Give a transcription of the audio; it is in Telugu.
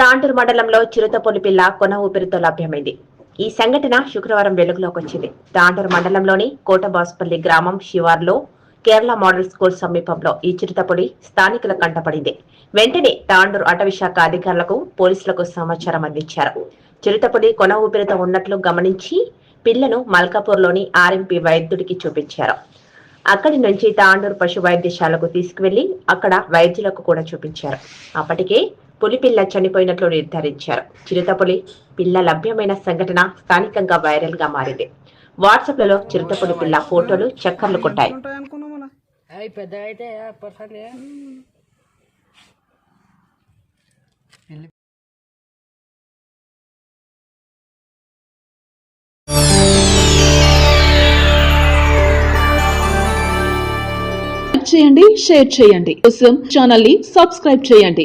తాండూరు మండలంలో చిరుతపులి పిల్ల కొన ఊపిరితో లభ్యమైంది. ఈ సంఘటన శుక్రవారం వెలుగులోకి వచ్చింది. తాండూరు మండలంలోని కోటబాసుపల్లి గ్రామం శివార్లో కేరళ మోడల్ స్కూల్ సమీపంలో ఈ చిరుతపులి స్థానికుల కంటపడింది వెంటనే తాండూరు అటవీశాఖ అధికారులకు పోలీసులకు సమాచారం అందించారు. చిరుతపులి కొన ఊపిరితో ఉన్నట్లు గమనించి పిల్లను మల్కాపూర్లోని ఆర్ఎంపీ వైద్యుడికి చూపించారు. అక్కడి నుంచి తాండూరు పశు వైద్యశాలకు తీసుకువెళ్ళి అక్కడ వైద్యులకు కూడా చూపించారు. అప్పటికే పులి పిల్ల చనిపోయినట్లు నిర్ధారించారు. చిరుతపులి పిల్ల లభ్యమైన సంఘటన స్థానికంగా వైరల్గా మారింది. వాట్సాప్లలో చిరుతపులి పిల్ల ఫోటోలు చక్కర్లు కొట్టాయి. చేయండి షేర్ చేయండి. కోసం ఛానల్ని సబ్స్క్రైబ్ చేయండి.